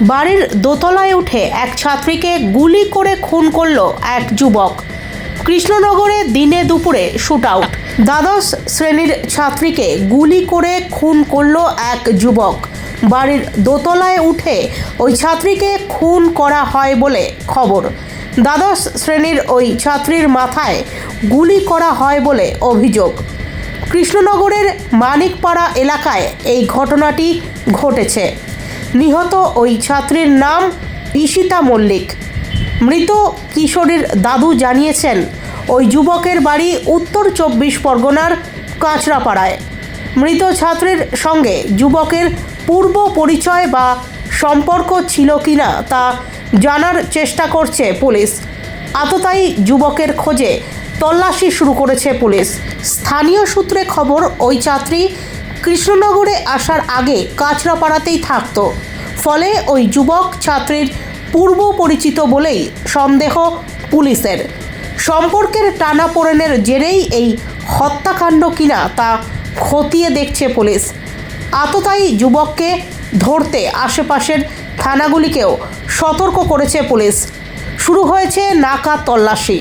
বাড়ির দোতলায় উঠে এক ছাত্রীকে গুলি করে খুন করল এক যুবক। কৃষ্ণনগরে দিনে দুপুরে শুট আউট দ্বাদশ শ্রেণির ছাত্রীকে গুলি করে খুন করল এক যুবক। বাড়ির দোতলায় উঠে ওই ছাত্রীকে খুন করা হয় বলে খবর। দ্বাদশ শ্রেণির ওই ছাত্রীর মাথায় গুলি করা হয় বলে অভিযোগ। কৃষ্ণনগরের মানিকপাড়া এলাকায় এই ঘটনাটি ঘটেছে। নিহত ওই ছাত্রীর নাম ঈশিতা মল্লিক। মৃত কিশোরীর দাদু জানিয়েছেন, ওই যুবকের বাড়ি উত্তর চব্বিশ পরগনার কাঁচরাপাড়ায়। মৃত ছাত্রের সঙ্গে যুবকের পূর্ব পরিচয় বা সম্পর্ক ছিল কিনা তা জানার চেষ্টা করছে পুলিশ। আততায়ী যুবকের খোঁজে তল্লাশি শুরু করেছে পুলিশ। স্থানীয় সূত্রে খবর, ওই ছাত্রী কৃষ্ণনগরে আসার আগে কাঁচরাপাড়াতেই থাকত। ফলে ওই যুবক ছাত্রীর পূর্ব পরিচিত বলেই সন্দেহ পুলিশের। সম্পর্কের টানাপোড়েনের জেরেই এই হত্যাকাণ্ড কিনা তা খতিয়ে দেখছে পুলিশ। আততায়ী যুবককে ধরতে আশেপাশের থানাগুলিকেও সতর্ক করেছে পুলিশ। শুরু হয়েছে নাকা তল্লাশি।